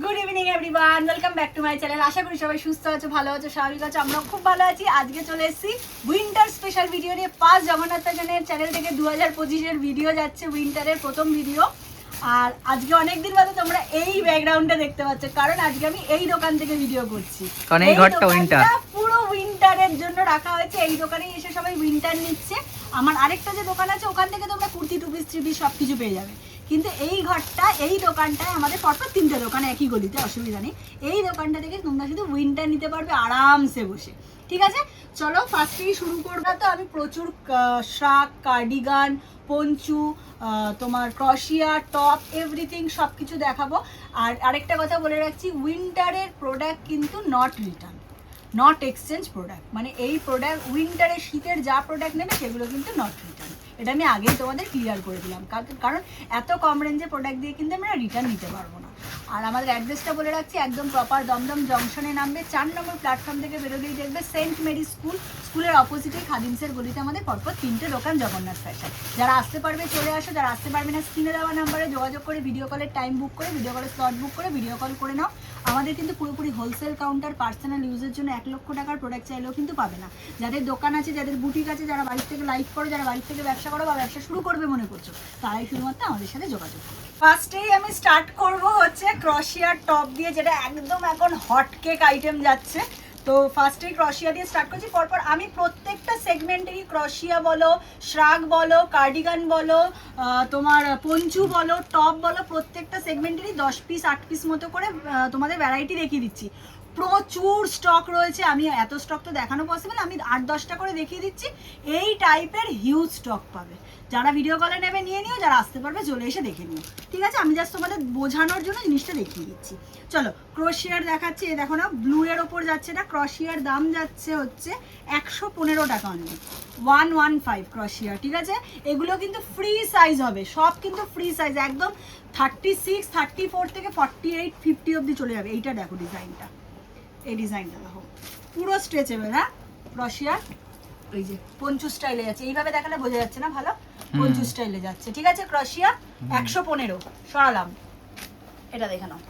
Good evening everyone welcome back to my channel আশা করি সবাই সুস্থ আছো ভালো আছো স্বাভাবিক আছো আমরাও খুব ভালো আছি। আজকে চলে এসেছি উইন্টার স্পেশাল ভিডিও নিয়ে। পাঁচ জগন্নাথ চ্যানেল চ্যানেল থেকে দু হাজার পঁচিশের ভিডিও যাচ্ছে উইন্টারের প্রথম ভিডিও আর আজকে অনেকদিন বাদে তোমরা এই ব্যাকগ্রাউন্ডটা দেখতে পাচ্ছ কারণ আজকে আমি এই দোকান থেকে ভিডিও করছি। কারণ এই ঘরটা দোকানটা পুরো উইন্টারের জন্য রাখা হয়েছে। এই দোকানে এসে সবাই উইন্টার নিচ্ছে। আমার আরেকটা যে দোকান আছে ওখান থেকে তোমরা kurti two piece three piece সব কিছু পেয়ে যাবে। কিন্তু এই ঘরটা, এই দোকানটায় আমাদের পরপর তিনটে দোকান, একই গলিতে, অসুবিধা নেই। এই দোকানটা থেকে তোমরা শুধু উইন্টার নিতে পারবে, আরামসে বসে। ঠিক আছে? চলো ফার্স্টেই শুরু করব। তো আমি প্রচুর শাক কার্ডিগান পঞ্চু তোমার ক্রশিয়া টপ এভরিথিং সব কিছু দেখাবো। আর আরেকটা কথা বলে রাখছি উইন্টারের প্রোডাক্ট কিন্তু not return not exchange product মানে এই প্রোডাক্ট উইন্টারের শীতের যা প্রোডাক্ট নেবে, সেগুলো কিন্তু নট রিটার্ন এটা আমি আগেই তোমাদের ক্লিয়ার করে দিলাম। কারণ- এত কম রেঞ্জে প্রোডাক্ট দিয়ে কিন্তু আমরা রিটার্ন নিতে পারব না। আর আমাদের অ্যাড্রেসটা বলে রাখছি, একদম প্রপার দমদম জংশনে নামবে, চার নম্বর প্ল্যাটফর্ম থেকে বেরোলেই দেখবে সেন্ট মেরি স্কুল স্কুলের অপোজিটে খাদিমসের গলিতে আমাদের পরপর তিনটে দোকান জগন্নাথ ফ্যাশন যারা আসতে পারবে চলে আসো, যারা আসতে পারবে না স্ক্রিনে দেওয়া নাম্বারে যোগাযোগ করে ভিডিও কলের টাইম বুক করে ভিডিও কলের স্লট বুক করে ভিডিও কল করে নাও। আমাদের কিন্তু পুরোপুরি হোলসেল কাউন্টার পার্সোনাল ইউজের জন্য এক লক্ষ টাকার প্রোডাক্ট চাইলেও কিন্তু পাবে না। যাদের দোকান আছে, যাদের বুটিক আছে, যারা বাড়ির থেকে লাইভ করো, যারা বাড়ির থেকে ব্যবসা করো বা ব্যবসা শুরু করবে মনে করছ, তারাই শুধুমাত্র আমাদের সাথে যোগাযোগ ফার্স্টেই আমি স্টার্ট করব হচ্ছে ক্রশিয়ার টপ দিয়ে, যেটা একদম এখন হট কেক আইটেম যাচ্ছে। তো ফার্স্টে ক্রশিয়া দিয়ে স্টার্ট করছি। পরপর আমি প্রত্যেকটা সেগমেন্টেরই ক্রশিয়া বলো, শ্রাগ বলো কার্ডিগান বলো তোমার পঞ্চু বলো টপ বলো, প্রত্যেকটা সেগমেন্টেরই দশ পিস আট পিস মতো করে তোমাদের ভ্যারাইটি দেখিয়ে দিচ্ছি। প্রচুর স্টক রয়েছে। আমি এত স্টক তো দেখানো পসিবল আমি আট দশটা করে দেখিয়ে দিচ্ছি। এই টাইপের হিউজ স্টক পাবে। যারা ভিডিও কলে নেবে, নিয়ে নিও। যারা আসতে পারবে, চলে এসে দেখে নিও। ঠিক আছে? আমি জাস্ট তোমাদের বোঝানোর জন্য জিনিসটা দেখিয়ে দিচ্ছি। চলো ক্রোশিয়ার দেখাচ্ছি। এই দেখো না ব্লু এর ওপর যাচ্ছে না ক্রশিয়ার দাম যাচ্ছে হচ্ছে একশো পনেরো টাকা অনলি ওয়ান ওয়ান ফাইভ ক্রশিয়ার ঠিক আছে? এগুলো কিন্তু ফ্রি সাইজ হবে। সব কিন্তু ফ্রি সাইজ একদম থার্টি সিক্স থার্টি ফোর থেকে ফর্টি এইট ফিফটি অবধি চলে যাবে। এইটা দেখো ডিজাইনটা এই ডিজাইনটা দেখো। পুরো স্ট্রেচেবল হ্যাঁ? ক্রশিয়ার এই যে পঞ্চু স্টাইলে যাচ্ছে। এইভাবে দেখালে বোঝা যাচ্ছে না ভালো? পঞ্চু স্টাইলে যাচ্ছে। ঠিক আছে? ক্রশিয়া একশো পনেরো। সরালাম। এটা দেখে নাও।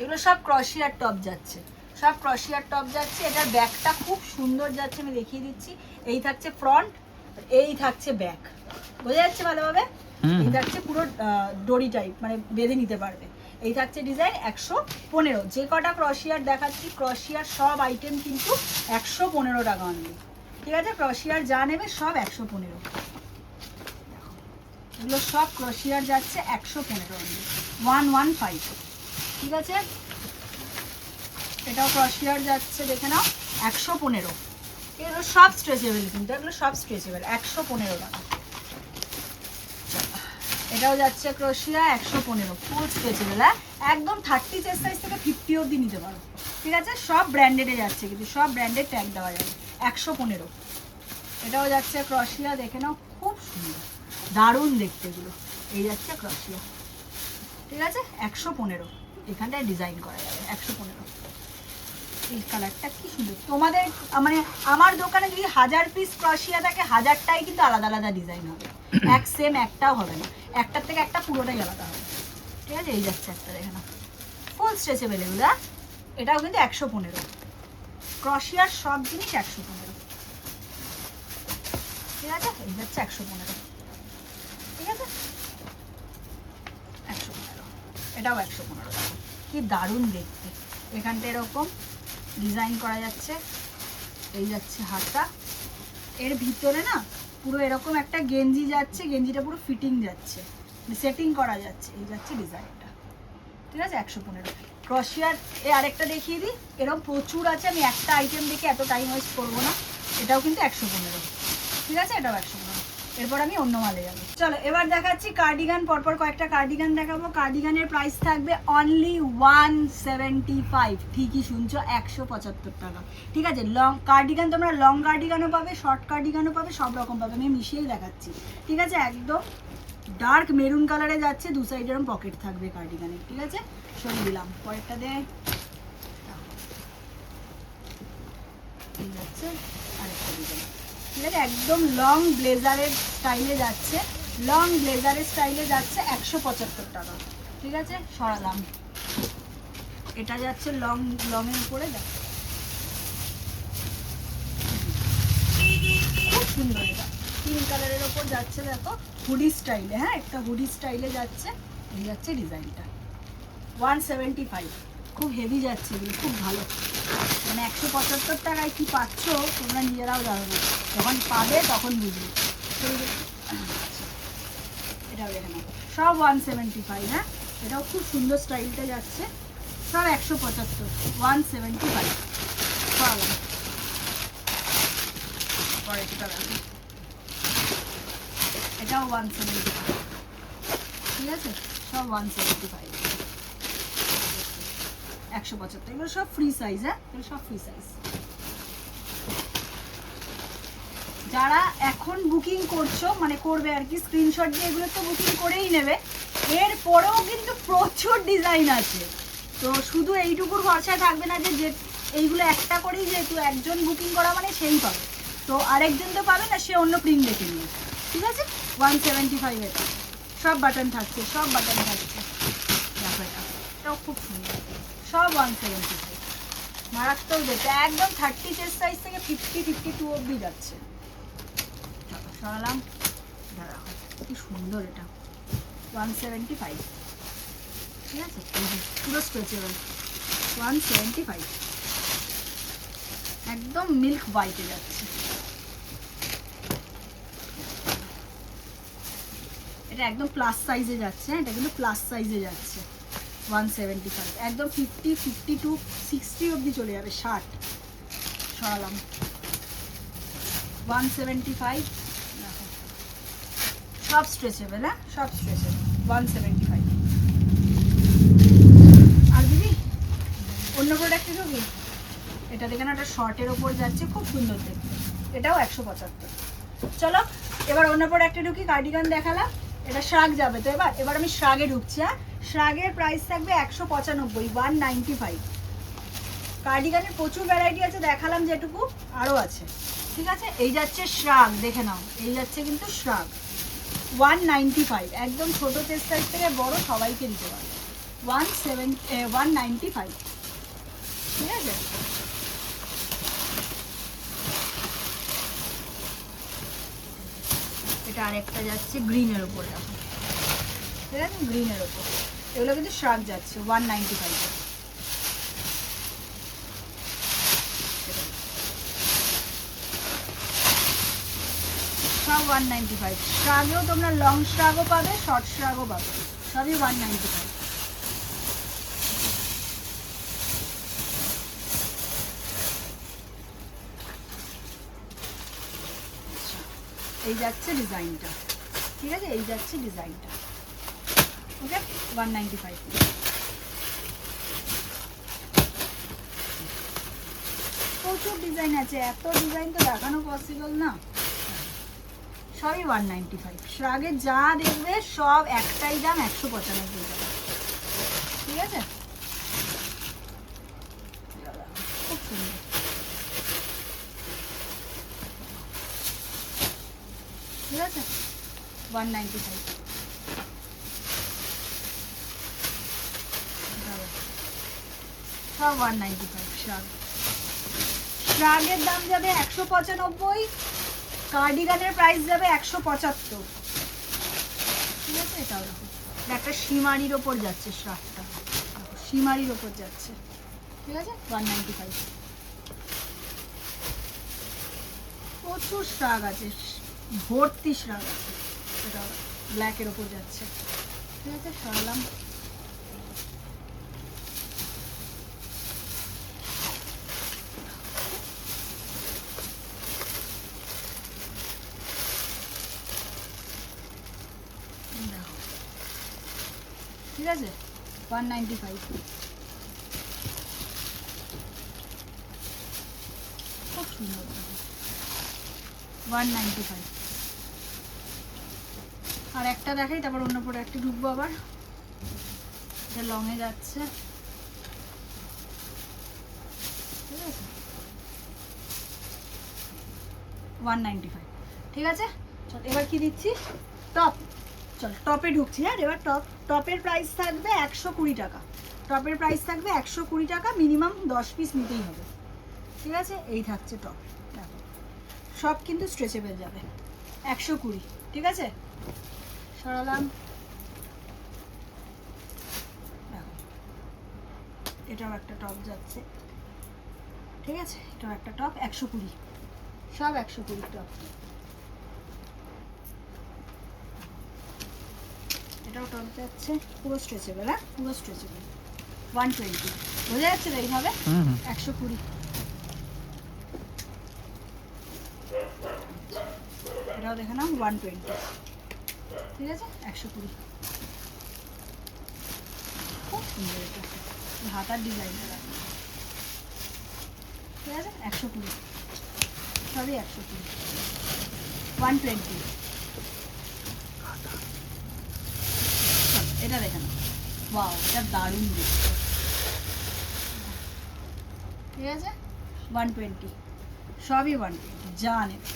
এগুলো সব ক্রশিয়ার টপ যাচ্ছে। সব ক্রশিয়ার টপ যাচ্ছে। এটার ব্যাকটা খুব সুন্দর যাচ্ছে আমি দেখিয়ে দিচ্ছি। এই থাকছে ফ্রন্ট এই থাকছে ব্যাক বোঝা যাচ্ছে ভালোভাবে? এই থাকছে পুরো দড়ি টাইপ মানে বেঁধে নিতে পারবে। এই থাকছে ডিজাইন একশো পনেরো। যে কটা ক্রশিয়ার দেখাচ্ছি ক্রশিয়ার সব আইটেম কিন্তু একশো পনেরো টাকা অনলি ঠিক আছে? ক্রশিয়ার যা নেবে সব একশো পনেরো। এগুলো সব ক্রশিয়ার যাচ্ছে একশো পনেরো অনলি ওয়ান ওয়ান ফাইভ ঠিক আছে? এটাও ক্রশিয়ার যাচ্ছে, দেখে নাও, একশো পনেরো। এগুলো সব স্ট্রেচেবেল কিন্তু, এগুলো সব স্ট্রেচেবেল একশো পনেরো টাকা। এটাও যাচ্ছে ক্রোশিয়া, একশো পনেরো ফুল স্ট্রেচেবল একদম থার্টি চেস্ট সাইজ থেকে ফিফটি অবধি নিতে পারো। ঠিক আছে? সব ব্র্যান্ডেডে যাচ্ছে কিন্তু, সব ব্র্যান্ডেড ট্যাগ দেওয়া যাবে। একশো পনেরো। এটাও যাচ্ছে ক্রশিয়া, দেখে নাও, খুব সুন্দর। দারুণ দেখতে এগুলো। এই যাচ্ছে ক্রশিয়া। ঠিক আছে? একশো পনেরো। এখানটায় ডিজাইন করা যাবে, একশো পনেরো। এই কালারটা কি সুন্দর। তোমাদের মানে আমার দোকানে যদি হাজার পিস ক্রশিয়া থাকে হাজারটাই কিন্তু আলাদা আলাদা ডিজাইন হবে। এক সেম একটাও হবে না। একটার থেকে একটা পুরোটাই আলাদা হবে। ঠিক আছে? এই যাচ্ছে একটা দেখে না ফুল স্ট্রেচেবল এগুলো? এটাও কিন্তু একশো পনেরো। ক্রশিয়ার সব জিনিস একশো পনেরো। ঠিক আছে? এই যাচ্ছে একশো পনেরো। ঠিক আছে? একশো পনেরো। এটাও একশো পনেরো। কি দারুণ দেখতে। এখানটা এরকম। ডিজাইন করা যাচ্ছে। এই যাচ্ছে হাতটা এর ভিতরে না পুরো এরকম একটা গেঞ্জি যাচ্ছে, গেঞ্জিটা পুরো ফিটিং যাচ্ছে। সেটিং করা যাচ্ছে। এই যাচ্ছে ডিজাইনটা। ঠিক আছে? একশো পনেরো। ক্রশিয়ার এ আরেকটা দেখিয়ে দিই। এরকম প্রচুর আছে। আমি একটা আইটেম দেখে এত টাইম ওয়েস্ট করব না। এটাও কিন্তু একশো পনেরো। ঠিক আছে? এটাও একশো পনেরো। এরপর আমি অন্য মালে যাব। চলো, এবার দেখাচ্ছি কার্ডিগান পরপর কয়েকটা কার্ডিগান দেখাবো। কার্ডিগানের প্রাইস থাকবে অনলি ওয়ান সেভেন্টি ফাইভ ঠিকই শুনছো, একশো পঁচাত্তর টাকা। ঠিক আছে? লং কার্ডিগান তোমরা লং কার্ডিগানও পাবে শর্ট কার্ডিগানও পাবে, সব রকম পাবে। আমি মিশিয়েই দেখাচ্ছি। ঠিক আছে? একদম ডার্ক মেরুন কালারে যাচ্ছে, দু সাইড এরকম পকেট থাকবে কার্ডিগানের ঠিক আছে? সরিয়ে দিলাম। পরেরটা দে। আরেকটা ডিজাইন আছে? একদম লং ব্লেজারের স্টাইলে যাচ্ছে। লং ব্লেজারের স্টাইলে যাচ্ছে একশো পঁচাত্তর টাকা। ঠিক আছে? সরালাম। এটা যাচ্ছে লং লং এর উপরে দেখো খুব সুন্দর এটা। পিঙ্ক কালারের ওপর যাচ্ছে দেখো। হুডি স্টাইলে হ্যাঁ? একটা হুডি স্টাইলে যাচ্ছে। এই যাচ্ছে ডিজাইনটা ওয়ান সেভেন্টি ফাইভ খুব হেভি যাচ্ছে খুব ভালো। মানে একশো পঁচাত্তর টাকায় কি পাচ্ছ, তোমরা নিজেরাও জানো না। যখন পাবে তখন বুঝবে। এটাও দেখে নাও। সব ওয়ান সেভেন্টি ফাইভ হ্যাঁ? এটাও খুব সুন্দর স্টাইলটা যাচ্ছে। সব একশো পঁচাত্তর ওয়ান সেভেন্টি ফাইভ এটাও ওয়ান সেভেন্টি ঠিক আছে? সব ওয়ান সেভেন্টি ফাইভ একশো পঁচাত্তর। এগুলো সব ফ্রি সাইজ হ্যাঁ? এগুলো সব ফ্রি সাইজ যারা এখন বুকিং করছ মানে করবে আর কি স্ক্রিনশট দিয়ে এগুলো তো বুকিং করেই নেবে। এরপরেও কিন্তু প্রচুর ডিজাইন আছে। তো শুধু এইটুকুর ভরসায় থাকবে না যে এইগুলো একটা করেই যেহেতু একজন বুকিং করা মানে সেই পাবে। তো আরেকজন তো পাবে না, সে অন্য প্রিন্ট দেখে নিয়ে ঠিক আছে? ওয়ান সেভেন্টি ফাইভ এটা সব বাটন থাকছে, সব বাটন থাকছে। দেখো এটা। খুব সুন্দর। সব ওয়ান সেভেন্টি ফাইভ মারাত্মক দেখতে একদম থার্টি চেস্ট সাইজ থেকে ফিফটি ফিফটি টু অব্দি যাচ্ছে। সরালাম কি সুন্দর এটা। ওয়ান সেভেন্টি ফাইভ ঠিক আছে? পুরো স্ট্রেচেবল ওয়ান সেভেন্টি ফাইভ একদম মিল্ক হোয়াইটে যাচ্ছে। এটা একদম প্লাস সাইজে যাচ্ছে হ্যাঁ? এটা কিন্তু প্লাস সাইজে যাচ্ছে। ওয়ান সেভেন্টি ফাইভ একদম ফিফটি ফিফটি টু সিক্সটি অবধি চলে যাবে, ষাট। সরালাম। ওয়ান সেভেন্টি ফাইভ সব স্ট্রেচেবল হ্যাঁ? সব স্ট্রেচেবল ওয়ান সেভেন্টি ফাইভ আর দিদি, অন্য এটা দেখে না একটা শর্টের ওপর যাচ্ছে, খুব সুন্দর দেখতে। এটাও একশো পঁচাত্তর। চলো, এবার অন্য দেখালাম। এটা শ্রাগ যাবে তো এবার। এবার আমি শ্রাগে ঢুকছি হ্যাঁ? শ্রাগের প্রাইস থাকবে একশো পঁচানব্বই ওয়ান নাইনটি ফাইভ কার্ডিগানের প্রচুর ভ্যারাইটি আছে, দেখালাম যেটুকু আরও আছে। ঠিক আছে? এই যাচ্ছে শ্রাগ, দেখে নাও। এই যাচ্ছে কিন্তু শ্রাগ। ওয়ান নাইনটি ফাইভ একদম ছোটো চেস্ট সাইজ থেকে বড় সবাইকে দিতে পারবে one seven one ninety five ঠিক আছে? এটা আরেকটা যাচ্ছে গ্রিনের উপর দেখো। ঠিক আছে? গ্রিনের উপর। এগুলো কিন্তু শাক যাচ্ছে ওয়ান নাইনটি ফাইভ সব ওয়ান ফাইভ তোমরা লং পাবে শর্ট পাবে, সবই ওয়ান নাইনটি ফাইভ এই যাচ্ছে ডিজাইনটা ঠিক আছে? এই যাচ্ছে ডিজাইনটা ওকে ওয়ান নাইনটি ফাইভ প্রচুর ডিজাইন আছে, এত ডিজাইন তো দেখানো পসিবল না। সবই ওয়ান নাইনটি ফাইভ শ্রাগে যা দেখবে, সব একটাই দাম একশো পঁচানব্বই টাকা। ঠিক আছে? ঠিক আছে? ওয়ান নাইনটি ফাইভ সব ওয়ান নাইনটি ফাইভ শ্রাগ শ্রাগের দাম যাবে একশো পঁচানব্বই কার্ডিগানের প্রাইস যাবে একশো পঁচাত্তর। ঠিক আছে? এটাও একটা সীমারির ওপর যাচ্ছে শ্রাগটা সীমারির ওপর যাচ্ছে। ঠিক আছে? ওয়ান নাইনটি ফাইভ প্রচুর শ্রাগ আছে। ভর্তি শ্রাগ আছে। এটা ব্ল্যাকের ওপর যাচ্ছে। ঠিক আছে? সরালাম দেখো। ঠিক আছে? ওয়ান নাইনটি ফাইভ খুব ওয়ান নাইনটি ফাইভ আর একটা দেখাই, তারপর অন্য প্রোডাক্টে ঢুকবো আবার। এটা লংয়ে যাচ্ছে। ঠিক আছে? ওয়ান নাইনটি ফাইভ ঠিক আছে? এবার কি দিচ্ছি টপ চল, টপে ঢুকছি হ্যাঁ? এবার টপ, টপের প্রাইস থাকবে একশো কুড়ি টাকা। টপের প্রাইস থাকবে একশো কুড়ি টাকা মিনিমাম দশ পিস নিতেই হবে। ঠিক আছে? এই থাকছে টপ দেখো, সব কিন্তু স্ট্রেচেবল যাবে। একশো কুড়ি, ঠিক আছে? সরালাম। এটাও একটা টপ যাচ্ছে। ঠিক আছে? এটাও একটা টপ একশো কুড়ি। সব একশো কুড়ি টপ এটাও টপ যাচ্ছে পুরো স্ট্রেচেবল হ্যাঁ? পুরো স্ট্রেচেবল ওয়ান টোয়েন্টি বোঝা যাচ্ছে তো এইভাবে? একশো কুড়ি। এটাও দেখে নাও ওয়ান টোয়েন্টি ঠিক আছে? একশো কুড়ি। খুব সুন্দর এটা। হাতার ডিজাইনটা ঠিক আছে? একশো কুড়ি। সবই একশো কুড়ি। ওয়ান টোয়েন্টি এটা দেখে নাও ওয়াও এটা দারুণ ঠিক আছে? ওয়ান টোয়েন্টি সবই ওয়ান টোয়েন্টি যা নেবে।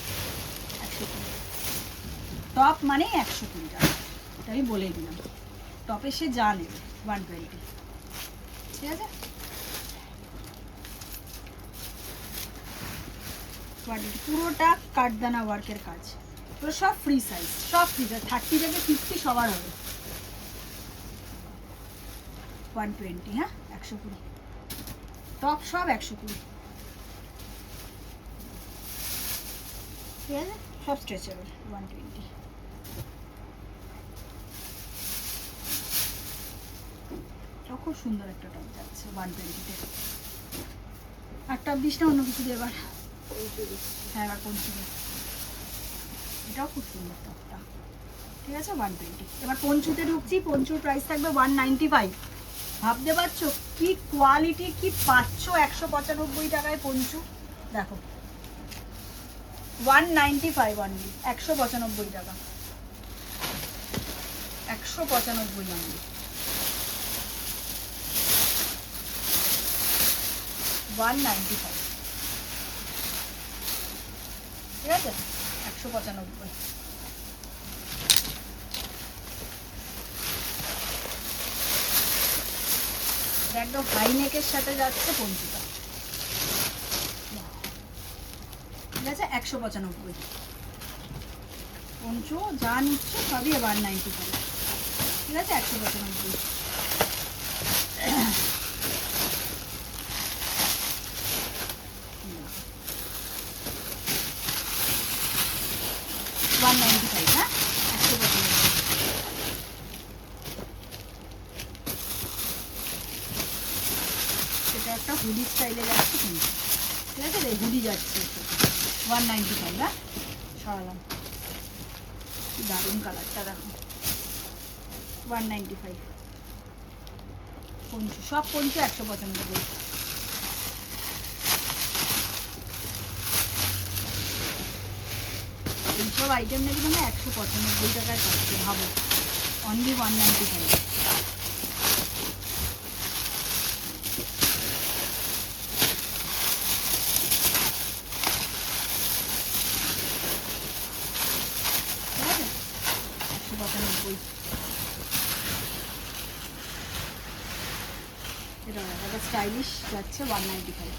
টপ মানে একশো কুড়ি টাকা। এটা আমি বলেই দিলাম। টপে সে যা নেবে ওয়ান টোয়েন্টি ঠিক আছে? পুরোটা কাঠদানা ওয়ার্কের কাজ। পুরো সব ফ্রি সাইজ সব ফ্রি সাইজ থার্টি থেকে ফিফটি সবার হবে। ওয়ান টোয়েন্টি হ্যাঁ? একশো কুড়ি। টপ সব একশো কুড়ি। ঠিক আছে? সব স্ট্রেচেবল ওয়ান টোয়েন্টি খুব সুন্দর একটা টপ যাচ্ছে ওয়ান টোয়েন্টিতে আর টপ দিস না অন্য কিছু দিয়ে এবার? হ্যাঁ এবার পঞ্চু এটাও খুব সুন্দর টপটা ঠিক আছে? ওয়ান টোয়েন্টি এবার পঞ্চুতে ঢুকছি? পঞ্চুর প্রাইস থাকবে? ওয়ান নাইনটি ফাইভ ভাবতে পারছ কি কোয়ালিটি কি পাচ্ছ একশো পঁচানব্বই টাকায় পঞ্চু? দেখো। ওয়ান নাইনটি ফাইভ অনলি একশো পঁচানব্বই টাকা। একশো পঁচানব্বই অনলি ওয়ান নাইনটি ফাইভ ঠিক আছে? একশো পঁচানব্বই। একদম হাই নেকের সাথে যাচ্ছে পঞ্চিকা। ঠিক আছে, একশো পঁচানব্বই। পঞ্চু যা নিচ্ছ সবই ওয়ান নাইনটি ফাইভ ঠিক আছে, একশো পঁচানব্বই ওয়ান নাইনটি ফাইভ হ্যাঁ একশো পঁচানব্বই এটা একটা হুডি স্টাইলে যাচ্ছে কিন্তু ঠিক আছে? রে হুডি যাচ্ছে। ওয়ান নাইনটি ফাইভ হ্যাঁ সরালাম দারুণ কালারটা দেখো। ওয়ান নাইনটি ফাইভ পঞ্চু, সব পঞ্চু একশো পঁচানব্বই। এইসব আইটেম নাকি মানে একশো পঁচানব্বই টাকায় পাচ্ছে, ভাবো। অনলি ওয়ান নাইনটি ফাইভ ঠিক আছে একশো পঁচানব্বই এটা একটা স্টাইলিশ যাচ্ছে ওয়ান নাইনটি ফাইভ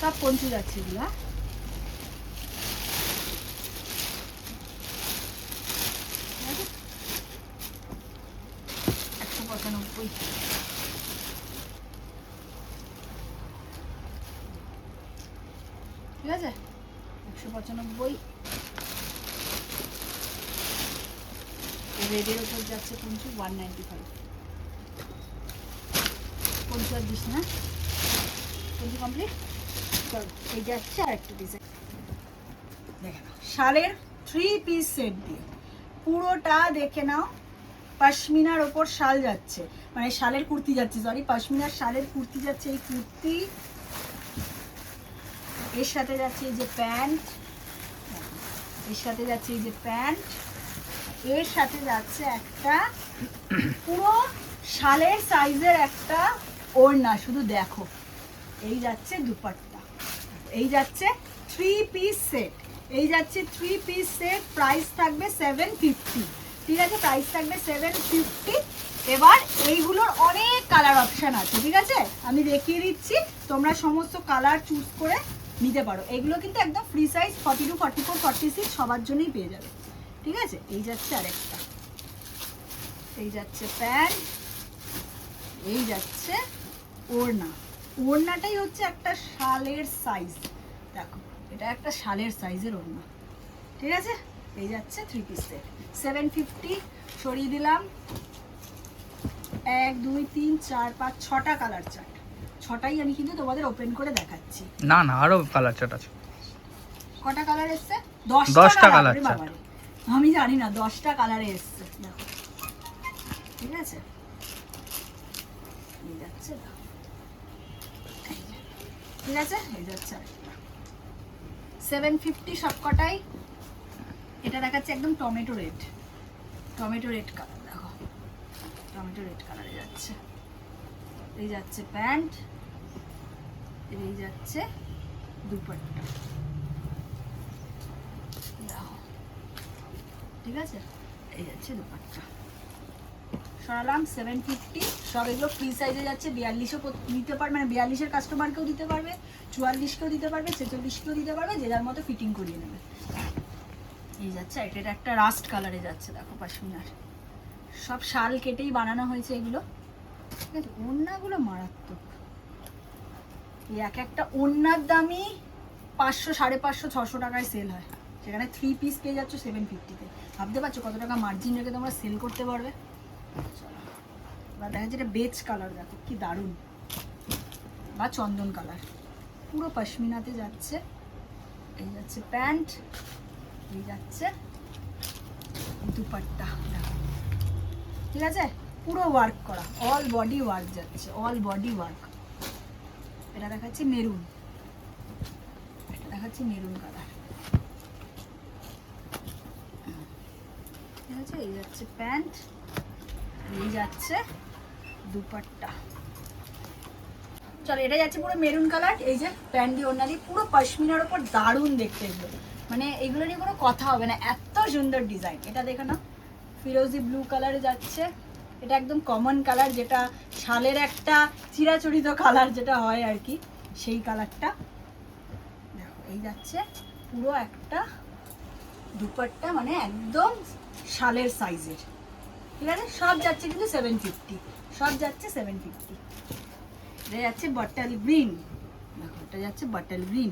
সব পঞ্চু যাচ্ছে এগুলো? একশো পঁচানব্বই। ঠিক আছে? একশো পঁচানব্বই। রেডের ওপর যাচ্ছে poncho one ninety five poncho this না। পঞ্চু কমপ্লিট চল, এই যাচ্ছে আর একটা ডিজাইন দেখে নাও, শালের থ্রি পিস সেট দিয়ে পুরোটা দেখে নাও, পাশমিনার ওপর শাল যাচ্ছে। মানে শালের কুর্তি যাচ্ছে সরি পাশমিনার শালের কুর্তি যাচ্ছে, এই কুর্তি। এর সাথে যাচ্ছে এই যে প্যান্ট। এর সাথে যাচ্ছে এই যে প্যান্ট। এর সাথে যাচ্ছে একটা পুরো শালের সাইজের একটা ওড়না শুধু দেখো। এই যাচ্ছে দুপাট্টা। এই যাচ্ছে থ্রি পিস সেট এই যাচ্ছে থ্রি পিস সেট প্রাইস থাকবে সেভেন ফিফটি ঠিক আছে? প্রাইস থাকবে সেভেন ফিফটি এবার এইগুলোর অনেক কালার অপশন আছে, ঠিক আছে? আমি দেখিয়ে দিচ্ছি, তোমরা সমস্ত কালার চুজ করে নিতে পারো। এগুলো কিন্তু একদম free size forty two forty four forty six সবার জন্যই পেয়ে যাবে। ঠিক আছে? এই যাচ্ছে আরেকটা। এই যাচ্ছে প্যান্ট এই যাচ্ছে ওড়না। ওড়নাটাই হচ্ছে একটা শালের সাইজ দেখো এটা একটা শালের সাইজের ওড়না। ঠিক আছে? এই যাচ্ছে three piece set seven fifty সরিয়ে দিলাম। এক দুই তিন চার পাঁচ ছটা কালার চার্ট ছটাই আমি কিন্তু তোমাদের ওপেন করে দেখাচ্ছি। না না আরও কালার চার্ট আছে। কটা কালার এসছে? দশটা কালার আমি জানি না দশটা কালারে এসছে। দেখো। ঠিক আছে এই যাচ্ছে দেখো। এই যে। ঠিক আছে? এই যাচ্ছে সেভেন ফিফটি সবকটাই। এটা দেখাচ্ছে একদম tomato red tomato red colour দেখো। টমেটো রেড কালারে যাচ্ছে। এই যাচ্ছে প্যান্ট এই যাচ্ছে দুপাট্টা। ঠিক আছে? এই যাচ্ছে দুপাট্টা। সরালাম সেভেন ফিফটি সব এগুলো ফ্রি সাইজে যাচ্ছে, বিয়াল্লিশও নিতে পারবে মানে বিয়াল্লিশের কাস্টমারকেও দিতে পারবে, চুয়াল্লিশকেও দিতে পারবে, ছেচল্লিশকেও দিতে পারবে, যে যার মতো ফিটিং করিয়ে নেবে। এই যাচ্ছে এটা একটা রাস্ট কালারে যাচ্ছে, দেখো পাশমিনার। সব শাল কেটেই বানানো হয়েছে এগুলো। ঠিক আছে, ওড়নাগুলো মারাত্মক। এই এক একটা ওড়নার দামই পাঁচশো, সাড়ে পাঁচশো, ছশো টাকায় সেল হয়। সেখানে থ্রি পিস পেয়ে যাচ্ছ সেভেন ফিফটিতে ভাবতে পারছ কত টাকা মার্জিন রেখে তোমরা সেল করতে পারবে। এবার দেখা যাচ্ছে এটা বেজ কালার দেখো, কি দারুণ। বা চন্দন কালার পুরো পশমিনাতে যাচ্ছে। এই যাচ্ছে প্যান্ট, এই যাচ্ছে দুপাট্টা। দেখো ঠিক আছে? পুরো ওয়ার্ক করা। অল বডি ওয়ার্ক যাচ্ছে। অল বডি ওয়ার্ক এটা দেখাচ্ছে মেরুন। এটা দেখাচ্ছে মেরুন কালার ঠিক আছে? এই যাচ্ছে প্যান্ট। এই যাচ্ছে দুপাট্টা। চলো, এটা যাচ্ছে পুরো মেরুন কালার, এই যে প্যান্ট দিয়ে পুরো পশমিনার ওপর দারুণ দেখতে এগুলো। মানে এগুলো নিয়ে কোনো কথা হবে না, এত সুন্দর ডিজাইন। এটা দেখো না ফিরোজি ব্লু কালারে যাচ্ছে। এটা একদম কমন কালার, যেটা শালের একটা চিরাচরিত কালার যেটা হয় আর কি, সেই কালারটা। দেখো, এই যাচ্ছে পুরো একটা দুপাট্টা মানে একদম শালের সাইজের ঠিক আছে সব যাচ্ছে কিন্তু সেভেন ফিফটি সব যাচ্ছে সেভেন ফিফটি এটা যাচ্ছে বটল গ্রিন দেখো, এটা যাচ্ছে বটল গ্রিন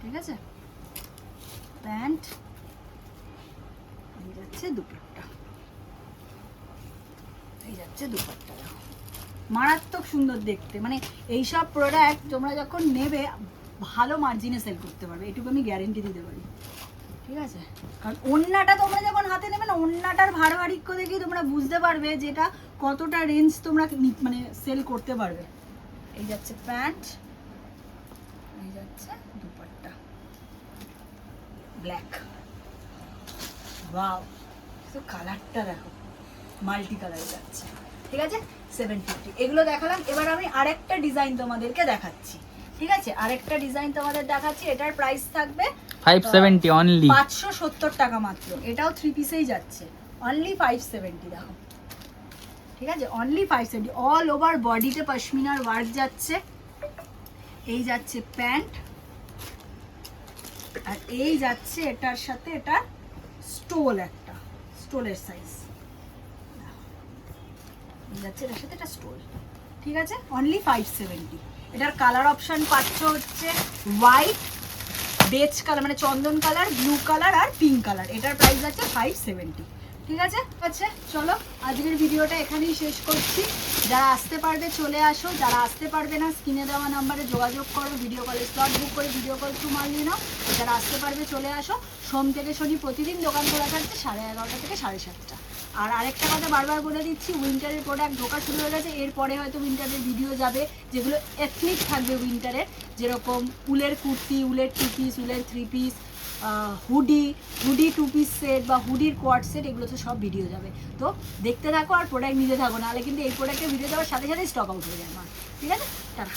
ঠিক আছে? প্যান্ট যাচ্ছে দুপাট্টা। এই যাচ্ছে দুপাট্টা, দেখো। মারাত্মক সুন্দর দেখতে। মানে এইসব প্রোডাক্ট তোমরা যখন নেবে, ভালো মার্জিনে সেল করতে পারবে। এটুকু আমি গ্যারেন্টি দিতে পারি। ঠিক আছে? কারণ ওন্নাটা তোমরা যখন হাতে নেবে না, ওন্নাটার ভার ভারিক্য দেখেই তোমরা বুঝতে পারবে যে এটা কতটা রেঞ্জ তোমরা মানে সেল করতে পারবে। এই যাচ্ছে প্যান্ট এই যাচ্ছে দুপাট্টা। ব্ল্যাক তো কালারটা দেখো। মাল্টি কালার যাচ্ছে। ঠিক আছে? সেভেন ফিফটি এগুলো দেখালাম। এবার আমি আরেকটা ডিজাইন তোমাদেরকে দেখাচ্ছি। ঠিক আছে? আরেকটা ডিজাইন তোমাদের দেখাচ্ছি। এটার প্রাইস থাকবে ফাইভ সেভেন্টি অনলি পাঁচশো সত্তর টাকা মাত্র। এটাও থ্রি পিসেই যাচ্ছে। অনলি ফাইভ সেভেন্টি দেখো। ঠিক আছে? Only five seventy all over বডিতে পশমিনার ওয়ার্ক যাচ্ছে। এই যাচ্ছে প্যান্ট আর এই যাচ্ছে এটার সাথে এটা স্টোল একটা। স্টোলের সাইজ যাচ্ছে এটার সাথে এটা স্টোল ঠিক আছে? অনলি ফাইভ সেভেন্টি এটার কালার অপশন পাচ্ছ হচ্ছে হোয়াইট বেজ কালার মানে চন্দন কালার ব্লু কালার আর পিঙ্ক কালার। এটার প্রাইস আছে ফাইভ সেভেন্টি ঠিক আছে? আচ্ছা চলো, আজকের ভিডিওটা এখানেই শেষ করছি। যারা আসতে পারবে, চলে আসো। যারা আসতে পারবে না স্ক্রিনে দেওয়া নাম্বারে যোগাযোগ করো ভিডিও কলে স্লট বুক করে ভিডিও কল থ্রু মাল নিয়ে নাও। যারা আসতে পারবে, চলে আসো। সোম থেকে শনি প্রতিদিন দোকান খোলা থাকছে সাড়ে এগারোটা থেকে সাড়ে সাতটা। আর আরেকটা কথা বারবার বলে দিচ্ছি উইন্টারের প্রোডাক্ট ঢোকা শুরু হয়ে গেছে, এরপরে হয়তো উইন্টারের ভিডিও যাবে, যেগুলো এথনিক থাকবে উইন্টারের যেরকম উলের কুর্তি, উলের টু পিস উলের three piece hoodie hoodie two piece set বা হুডির কোয়ার্ড সেট এগুলো তো সব ভিডিও যাবে। তো দেখতে থাকো আর প্রোডাক্ট নিতে থাকো, নাহলে কিন্তু এই প্রোডাক্টের ভিডিও যাওয়ার সাথে সাথে স্টক আউট হয়ে যায়। আমার ঠিক আছে? টাটা।